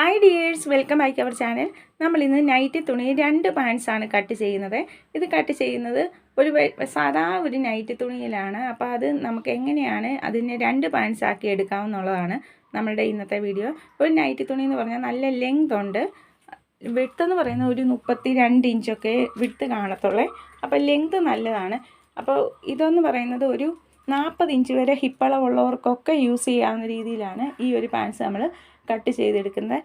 Hi dears welcome back our channel നമ്മൾ ഇന്ന് nightie തുണി രണ്ട് പാൻസ് ആണ് കട്ട് ചെയ്യുന്നത്. ഇത് കട്ട് ചെയ്യുന്നത് ഒരു സാധാ ഒരു നൈറ്റി തുണിയിലാണ്. അപ്പോൾ അത് നമുക്ക് എങ്ങനെയാണ് അതിനെ രണ്ട് പാൻസ് ആക്കി എടുക്കാമെന്നുള്ളതാണ് നമ്മളുടെ ഇന്നത്തെ വീഡിയോ ഒരു നൈറ്റി തുണി എന്ന് പറഞ്ഞാൽ നല്ല ലെങ്ത് ഉണ്ട്. വിട്ട് എന്ന് പറയുന്നത് ഒരു മുപ്പത്തി രണ്ട് ഇഞ്ചൊക്കെ വിട്ട് കാണത്തുള്ളേ. അപ്പോൾ ലെങ്ത് നല്ലതാണ്. അപ്പോൾ ഇതെന്ന് പറയുന്നത് ഒരു നാൽപ്പത് ഇഞ്ച് വരെ ഹിപ്പളവുള്ളവർക്കൊക്കെ യൂസ് ചെയ്യാവുന്ന രീതിയിലാണ് ഈ ഒരു പാൻസ് നമ്മൾ കട്ട് ചെയ്തെടുക്കുന്നത്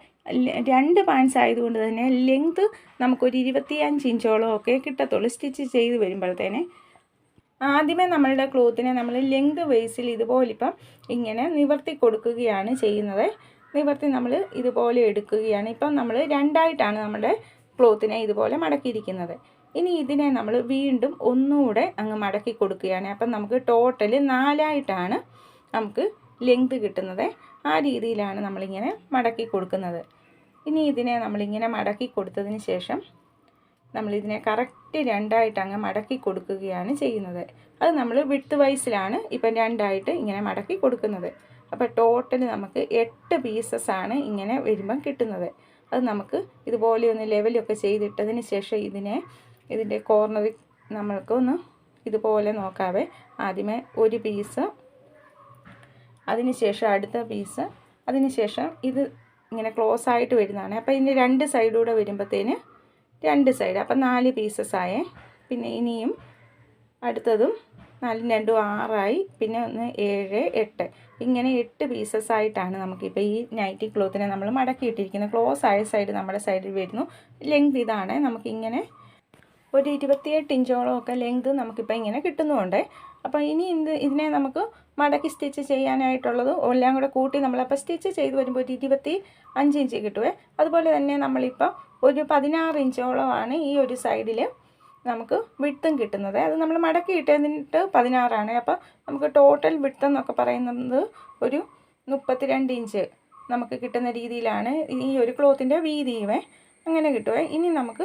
രണ്ട് പാൻസ് ആയതുകൊണ്ട് തന്നെ ലെങ്ത് നമുക്കൊരു ഇരുപത്തിയഞ്ച് ഇഞ്ചോളം ഒക്കെ കിട്ടത്തുള്ളൂ. സ്റ്റിച്ച് ചെയ്ത് വരുമ്പോഴത്തേനെ. ആദ്യമേ നമ്മളുടെ ക്ലോത്തിനെ നമ്മൾ ലെങ്ത് വേസിൽ ഇതുപോലെ ഇപ്പം ഇങ്ങനെ നിവർത്തി കൊടുക്കുകയാണ് ചെയ്യുന്നത്. നിവർത്തി നമ്മൾ ഇതുപോലെ എടുക്കുകയാണ്. ഇപ്പം നമ്മൾ രണ്ടായിട്ടാണ് നമ്മുടെ ക്ലോത്തിനെ ഇതുപോലെ മടക്കിയിരിക്കുന്നത്. ഇനി ഇതിനെ നമ്മൾ വീണ്ടും ഒന്നുകൂടെ അങ്ങ് മടക്കി കൊടുക്കുകയാണ്. അപ്പം നമുക്ക് ടോട്ടൽ നാലായിട്ടാണ് നമുക്ക് ലെങ്ത് കിട്ടുന്നത്. ആ രീതിയിലാണ് നമ്മളിങ്ങനെ മടക്കി കൊടുക്കുന്നത്. ഇനി ഇതിനെ നമ്മളിങ്ങനെ മടക്കി കൊടുത്തതിന് ശേഷം നമ്മളിതിനെ കറക്റ്റ് രണ്ടായിട്ട് അങ്ങ് മടക്കി കൊടുക്കുകയാണ് ചെയ്യുന്നത്. അത് നമ്മൾ വിട്ട് വൈസിലാണ് ഇപ്പം രണ്ടായിട്ട് ഇങ്ങനെ മടക്കി കൊടുക്കുന്നത്. അപ്പോൾ ടോട്ടൽ നമുക്ക് എട്ട് പീസസ് ആണ് ഇങ്ങനെ വരുമ്പം കിട്ടുന്നത്. അത് നമുക്ക് ഇതുപോലെ ഒന്ന് ലെവലൊക്കെ ചെയ്തിട്ടതിന് ശേഷം ഇതിനെ ഇതിന്റെ കോർണറിൽ നമ്മൾക്ക് ഒന്ന് ഇതുപോലെ നോക്കാവേ. ആദ്യമേ ഒരു പീസ് അതിനുശേഷം അടുത്ത പീസ് അതിനുശേഷം ഇത് ഇങ്ങനെ ക്ലോസ് ആയിട്ട് വരുന്നതാണ്. അപ്പോൾ ഇതിന്റെ രണ്ട് സൈഡൂടെ വരുമ്പോഴത്തേന് രണ്ട് സൈഡ് അപ്പം നാല് പീസസ് ആയേ. പിന്നെ ഇനിയും അടുത്തതും നാലും രണ്ടും ആറായി പിന്നെ ഒന്ന് ഏഴ് എട്ട്. ഇങ്ങനെ എട്ട് പീസസ് ആയിട്ടാണ് നമുക്കിപ്പോൾ ഈ നൈറ്റി ക്ലോത്തിനെ നമ്മൾ മടക്കിയിട്ടിരിക്കുന്നത് ക്ലോസ് ആയ സൈഡ് നമ്മുടെ സൈഡിൽ വരുന്നു. ലെങ്ത് ഇതാണ്. നമുക്കിങ്ങനെ ഒരു ഇരുപത്തിയെട്ട് ഇഞ്ചോളം ഒക്കെ ലെങ്ത് നമുക്കിപ്പോൾ ഇങ്ങനെ കിട്ടുന്നുണ്ട്. അപ്പോൾ ഇനി ഇത് ഇതിനെ നമുക്ക് മടക്കി സ്റ്റിച്ച് ചെയ്യാനായിട്ടുള്ളത് എല്ലാം കൂടെ കൂട്ടി നമ്മളപ്പോൾ സ്റ്റിച്ച് ചെയ്ത് വരുമ്പോൾ ഒരു ഇരുപത്തി അഞ്ച് ഇഞ്ച് കിട്ടുവേ. അതുപോലെ തന്നെ നമ്മളിപ്പോൾ ഒരു പതിനാറ് ഇഞ്ചോളമാണ് ഈ ഒരു സൈഡിൽ നമുക്ക് വിട്ടും കിട്ടുന്നത്. അത് നമ്മൾ മടക്കി ഇട്ടതിട്ട് പതിനാറാണ്. അപ്പോൾ നമുക്ക് ടോട്ടൽ വിട്ടെന്നൊക്കെ പറയുന്നത് ഒരു മുപ്പത്തിരണ്ട് ഇഞ്ച് നമുക്ക് കിട്ടുന്ന രീതിയിലാണ് ഈ ഒരു ക്ലോത്തിന്റെ വീതിയുമേ അങ്ങനെ കിട്ടുവേ. ഇനി നമുക്ക്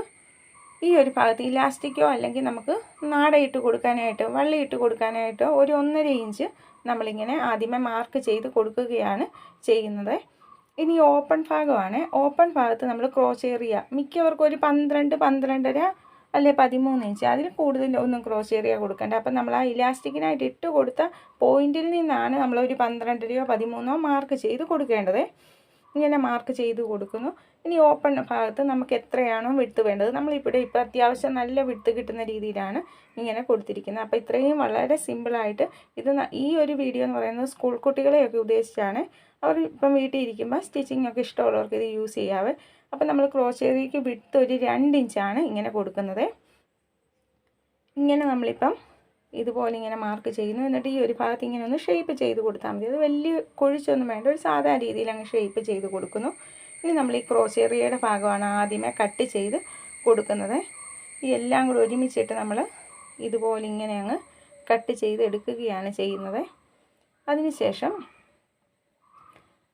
ഈ ഒരു ഭാഗത്ത് ഇലാസ്റ്റിക്കോ അല്ലെങ്കിൽ നമുക്ക് നാടയിട്ട് കൊടുക്കാനായിട്ടോ വള്ളി ഇട്ട് കൊടുക്കാനായിട്ടോ ഒരു ഒന്നര ഇഞ്ച് നമ്മളിങ്ങനെ ആദ്യമേ മാർക്ക് ചെയ്ത് കൊടുക്കുകയാണ് ചെയ്യുന്നത്. ഇനി ഓപ്പൺ ഭാഗമാണ്. ഓപ്പൺ ഭാഗത്ത് നമ്മൾ ക്രോസ് ഏറിയ മിക്കവർക്കും ഒരു പന്ത്രണ്ട് പന്ത്രണ്ടര അല്ലെ പതിമൂന്ന് ഇഞ്ച് അതിൽ കൂടുതൽ ഒന്നും ക്രോസ് ഏറിയ കൊടുക്കണ്ട. അപ്പം നമ്മൾ ആ ഇലാസ്റ്റിക്കിനായിട്ട് ഇട്ട് കൊടുത്ത പോയിന്റിൽ നിന്നാണ് നമ്മൾ ഒരു പന്ത്രണ്ടരയോ പതിമൂന്നോ മാർക്ക് ചെയ്ത് കൊടുക്കേണ്ടത്. ഇങ്ങനെ മാർക്ക് ചെയ്ത് കൊടുക്കുന്നു. ഇനി ഓപ്പൺ ഭാഗത്ത് നമുക്ക് എത്രയാണോ വിട്ട് വേണ്ടത്. നമ്മളിവിടെ ഇപ്പോൾ അത്യാവശ്യം നല്ല വിട്ട് കിട്ടുന്ന രീതിയിലാണ് ഇങ്ങനെ കൊടുത്തിരിക്കുന്നത്. അപ്പോൾ ഇത്രയും വളരെ സിമ്പിളായിട്ട് ഇത് ഈ ഒരു വീഡിയോ എന്ന് പറയുന്നത് സ്കൂൾ കുട്ടികളെയൊക്കെ ഉദ്ദേശിച്ചാണ്. അവർ ഇപ്പം വീട്ടിൽ ഇരിക്കുമ്പോൾ സ്റ്റിച്ചിങ് ഒക്കെ ഇഷ്ടമുള്ളവർക്ക് ഇത് യൂസ് ചെയ്യാവേ അപ്പം നമ്മൾ ക്രോച്ചേറിക്ക് വിട്ട് ഒരു രണ്ട് ഇഞ്ചാണ് ഇങ്ങനെ കൊടുക്കുന്നത്. ഇങ്ങനെ നമ്മളിപ്പം ഇതുപോലെ ഇങ്ങനെ മാർക്ക് ചെയ്യുന്നു. എന്നിട്ട് ഈ ഒരു ഭാഗത്ത് ഇങ്ങനെ ഒന്ന് ഷേപ്പ് ചെയ്ത് കൊടുത്താൽ മതി. അത് വലിയ കൊഴിച്ചൊന്നും വേണ്ട. ഒരു സാധാ രീതിയിൽ അങ്ങ് ഷേപ്പ് ചെയ്ത് കൊടുക്കുന്നു. ഇനി നമ്മൾ ഈ ക്രോച്ചേറിയയുടെ ഭാഗമാണ് ആദ്യമേ കട്ട് ചെയ്ത് കൊടുക്കുന്നത്. ഈ എല്ലാം കൂടെ ഒരുമിച്ചിട്ട് നമ്മൾ ഇതുപോലെ ഇങ്ങനെ അങ്ങ് കട്ട് ചെയ്ത് എടുക്കുകയാണ് ചെയ്യുന്നത്. അതിനുശേഷം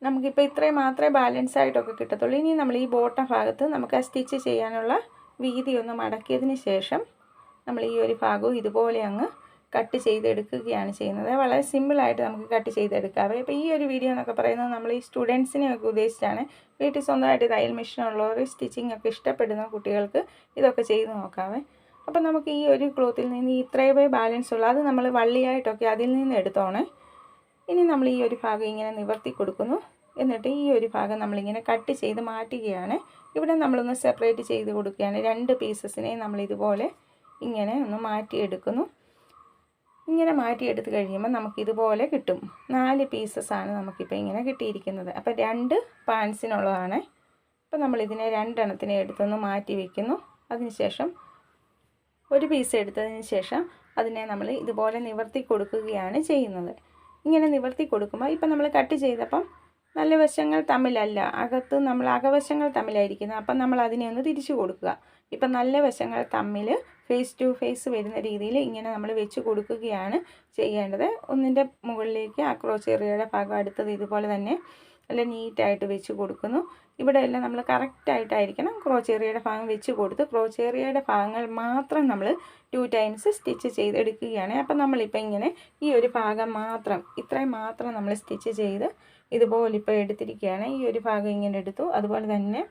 നമുക്കിപ്പോൾ ഇത്രയും മാത്രമേ ബാലൻസ് ആയിട്ടൊക്കെ കിട്ടത്തുള്ളൂ. ഇനി നമ്മൾ ഈ ബോട്ടം ഭാഗത്ത് നമുക്ക് ആ സ്റ്റിച്ച് ചെയ്യാനുള്ള വീതി ഒന്ന് മടക്കിയതിന് ശേഷം നമ്മൾ ഈ ഒരു ഭാഗവും ഇതുപോലെ അങ്ങ് കട്ട് ചെയ്തെടുക്കുകയാണ് ചെയ്യുന്നത്. വളരെ സിമ്പിളായിട്ട് നമുക്ക് കട്ട് ചെയ്തെടുക്കാം. അപ്പോൾ ഈ ഒരു വീഡിയോ എന്നൊക്കെ പറയുന്നത് നമ്മൾ ഈ സ്റ്റുഡൻസിനെയൊക്കെ ഉദ്ദേശിച്ചാണ് വീട്ടിൽ സ്വന്തമായിട്ട് തയ്യൽ മെഷീൻ ഉള്ളവർ സ്റ്റിച്ചിങ് ഒക്കെ ഇഷ്ടപ്പെടുന്ന കുട്ടികൾക്ക് ഇതൊക്കെ ചെയ്ത് നോക്കാവേ. അപ്പോൾ നമുക്ക് ഈ ഒരു ക്ലോത്തിൽ നിന്ന് ഇത്രയേ ബാലൻസ് ഉള്ളൂ. അത് നമ്മൾ വള്ളിയായിട്ടൊക്കെ അതിൽ നിന്ന് എടുത്തോണേ. ഇനി നമ്മൾ ഈ ഒരു ഭാഗം ഇങ്ങനെ നിവർത്തി കൊടുക്കുന്നു. എന്നിട്ട് ഈ ഒരു ഭാഗം നമ്മളിങ്ങനെ കട്ട് ചെയ്ത് മാറ്റുകയാണ്. ഇവിടെ നമ്മളൊന്ന് സെപ്പറേറ്റ് ചെയ്ത് കൊടുക്കുകയാണ്. രണ്ട് പീസസിനെ നമ്മൾ ഇതുപോലെ ഇങ്ങനെ ഒന്ന് മാറ്റിയെടുക്കുന്നു. ഇങ്ങനെ മാറ്റിയെടുത്ത് കഴിയുമ്പോൾ നമുക്കിതുപോലെ കിട്ടും. നാല് പീസസ്സാണ് നമുക്കിപ്പോൾ ഇങ്ങനെ കിട്ടിയിരിക്കുന്നത്. അപ്പോൾ രണ്ട് പാൻസിനുള്ളതാണ് അപ്പോൾ നമ്മളിതിനെ രണ്ടെണ്ണത്തിനെ എടുത്തൊന്ന് മാറ്റി വയ്ക്കുന്നു അതിനുശേഷം ഒരു പീസ് എടുത്തതിന് ശേഷം അതിനെ നമ്മൾ ഇതുപോലെ നിവർത്തി കൊടുക്കുകയാണ് ചെയ്യുന്നത്. ഇങ്ങനെ നിവർത്തി കൊടുക്കുമ്പോൾ ഇപ്പം നമ്മൾ കട്ട് ചെയ്തപ്പം നല്ല വശങ്ങൾ തമ്മിലല്ല. അകത്ത് നമ്മൾ അകവശങ്ങൾ തമ്മിലായിരിക്കുന്നത്. അപ്പം നമ്മൾ അതിനെ ഒന്ന് തിരിച്ചു കൊടുക്കുക. ഇപ്പം നല്ല വശങ്ങൾ തമ്മിൽ ഫേസ് ടു ഫേസ് വരുന്ന രീതിയിൽ ഇങ്ങനെ നമ്മൾ വെച്ച് കൊടുക്കുകയാണ് ചെയ്യേണ്ടത്. ഒന്നിന്റെ മുകളിലേക്ക് ആ ക്രോച്ചേറിയയുടെ ഭാഗം അടുത്തത് ഇതുപോലെ തന്നെ നല്ല നീറ്റായിട്ട് വെച്ച് കൊടുക്കുന്നു. ഇവിടെ എല്ലാം നമ്മൾ കറക്റ്റായിട്ടായിരിക്കണം ക്രോച്ചേറിയയുടെ ഭാഗം വെച്ച് കൊടുത്ത് ക്രോച്ചേറിയയുടെ ഭാഗങ്ങൾ മാത്രം നമ്മൾ ടു ടൈംസ് സ്റ്റിച്ച് ചെയ്തെടുക്കുകയാണ്. അപ്പം നമ്മളിപ്പോൾ ഇങ്ങനെ ഈ ഒരു ഭാഗം മാത്രം ഇത്രയും മാത്രം നമ്മൾ സ്റ്റിച്ച് ചെയ്ത് ഇതുപോലെ ഇപ്പോൾ എടുത്തിരിക്കുകയാണ്. ഈ ഒരു ഭാഗം ഇങ്ങനെ എടുത്തു. അതുപോലെ തന്നെ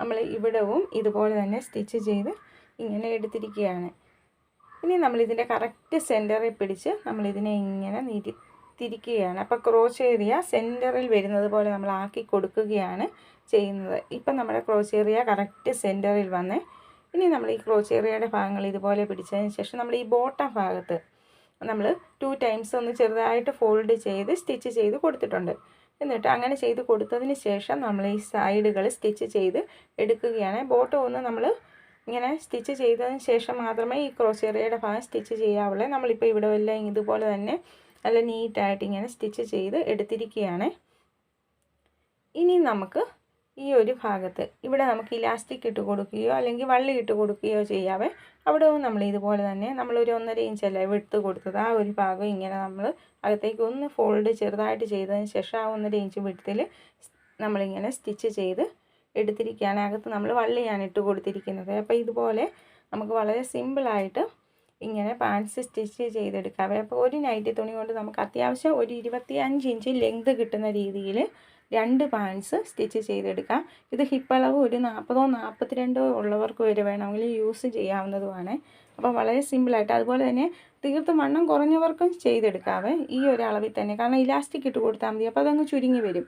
നമ്മൾ ഇവിടവും ഇതുപോലെ തന്നെ സ്റ്റിച്ച് ചെയ്ത് ഇങ്ങനെ എടുത്തിരിക്കുകയാണ്. ഇനി നമ്മളിതിന്റെ കറക്റ്റ് സെന്ററിൽ പിടിച്ച് നമ്മളിതിനെ ഇങ്ങനെ നിരി തിരിക്കുകയാണ്. അപ്പോൾ ഏരിയ സെന്ററിൽ വരുന്നത് പോലെ നമ്മൾ ആക്കി കൊടുക്കുകയാണ് ചെയ്യുന്നത്. ഇപ്പം നമ്മുടെ ക്രോസ് ഏരിയ കറക്റ്റ് സെന്ററിൽ വന്ന് ഇനി നമ്മൾ ഈ ക്രോസ് ഏരിയയുടെ ഭാഗങ്ങൾ ഇതുപോലെ പിടിച്ചതിന് ശേഷം നമ്മൾ ഈ ബോട്ടം ഭാഗത്ത് നമ്മൾ ടു ടൈംസ് ഒന്ന് ചെറുതായിട്ട് ഫോൾഡ് ചെയ്ത് സ്റ്റിച്ച് ചെയ്ത് കൊടുത്തിട്ടുണ്ട്. എന്നിട്ട് അങ്ങനെ ചെയ്ത് കൊടുത്തതിന് ശേഷം നമ്മൾ ഈ സൈഡുകൾ സ്റ്റിച്ച് ചെയ്ത് എടുക്കുകയാണ്. ബോട്ടം ഒന്ന് നമ്മൾ ഇങ്ങനെ സ്റ്റിച്ച് ചെയ്തതിന് ശേഷം മാത്രമേ ഈ ക്രോച്ചേറിയയുടെ ഭാഗം സ്റ്റിച്ച് ചെയ്യാവുള്ളൂ. നമ്മളിപ്പോൾ ഇവിടെ എല്ലാം ഇതുപോലെ തന്നെ നല്ല നീറ്റായിട്ട് ഇങ്ങനെ സ്റ്റിച്ച് ചെയ്ത് എടുത്തിരിക്കുകയാണ്. ഇനി നമുക്ക് ഈ ഒരു ഭാഗത്ത് ഇവിടെ നമുക്ക് ഇലാസ്റ്റിക് ഇട്ട് കൊടുക്കുകയോ അല്ലെങ്കിൽ വള്ളി ഇട്ട് കൊടുക്കുകയോ ചെയ്യാവേ. അവിടെയും നമ്മൾ ഇതുപോലെ തന്നെ നമ്മളൊരു ഒന്നര ഇഞ്ചല്ലേ വിട്ട് കൊടുത്തത്. ആ ഒരു ഭാഗം ഇങ്ങനെ നമ്മൾ അകത്തേക്ക് ഒന്ന് ഫോൾഡ് ചെറുതായിട്ട് ചെയ്തതിന് ശേഷം ആ ഒന്നര ഇഞ്ച് വിട്ടത്തിൽ നമ്മളിങ്ങനെ സ്റ്റിച്ച് ചെയ്ത് എടുത്തിരിക്കുകയാണ്. അകത്ത് നമ്മൾ വള്ളിയാണ് ഇട്ട് കൊടുത്തിരിക്കുന്നത്. അപ്പോൾ ഇതുപോലെ നമുക്ക് വളരെ സിമ്പിളായിട്ട് ഇങ്ങനെ പാൻസ് സ്റ്റിച്ച് ചെയ്തെടുക്കാം. അപ്പോൾ ഒരു നൈറ്റി തുണി കൊണ്ട് നമുക്ക് അത്യാവശ്യം ഒരു ഇരുപത്തി അഞ്ച് ഇഞ്ച് ലെങ്ത് കിട്ടുന്ന രീതിയിൽ രണ്ട് പാൻസ് സ്റ്റിച്ച് ചെയ്തെടുക്കാം. ഇത് ഹിപ്പളവ് ഒരു നാൽപ്പതോ നാൽപ്പത്തിരണ്ടോ ഉള്ളവർക്ക് വരെ വേണമെങ്കിൽ യൂസ് ചെയ്യാവുന്നതുമാണ്. അപ്പോൾ വളരെ സിമ്പിളായിട്ട് അതുപോലെ തന്നെ തീർത്തും വണ്ണം കുറഞ്ഞവർക്കും ചെയ്തെടുക്കാവേ ഈ ഒരു അളവിൽ തന്നെ. കാരണം ഇലാസ്റ്റിക് ഇട്ട് കൊടുത്താൽ മതി. അപ്പോൾ അതങ്ങ് ചുരുങ്ങി വരും.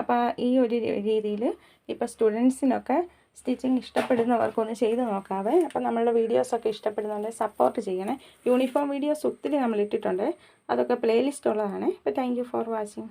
അപ്പോൾ ഈ ഒരു രീതിയിൽ ഇപ്പോൾ സ്റ്റുഡൻസിനൊക്കെ സ്റ്റിച്ചിങ് ഇഷ്ടപ്പെടുന്നവർക്കൊന്ന് ചെയ്ത് നോക്കാവേ. അപ്പോൾ നമ്മളുടെ വീഡിയോസൊക്കെ ഇഷ്ടപ്പെടുന്നുണ്ടെങ്കിൽ സപ്പോർട്ട് ചെയ്യണേ. യൂണിഫോം വീഡിയോസ് ഒത്തിരി നമ്മൾ ഇട്ടിട്ടുണ്ട് അതൊക്കെ പ്ലേലിസ്റ്റ് ഉള്ളതാണ്. അപ്പോൾ താങ്ക് ഫോർ വാച്ചിങ്.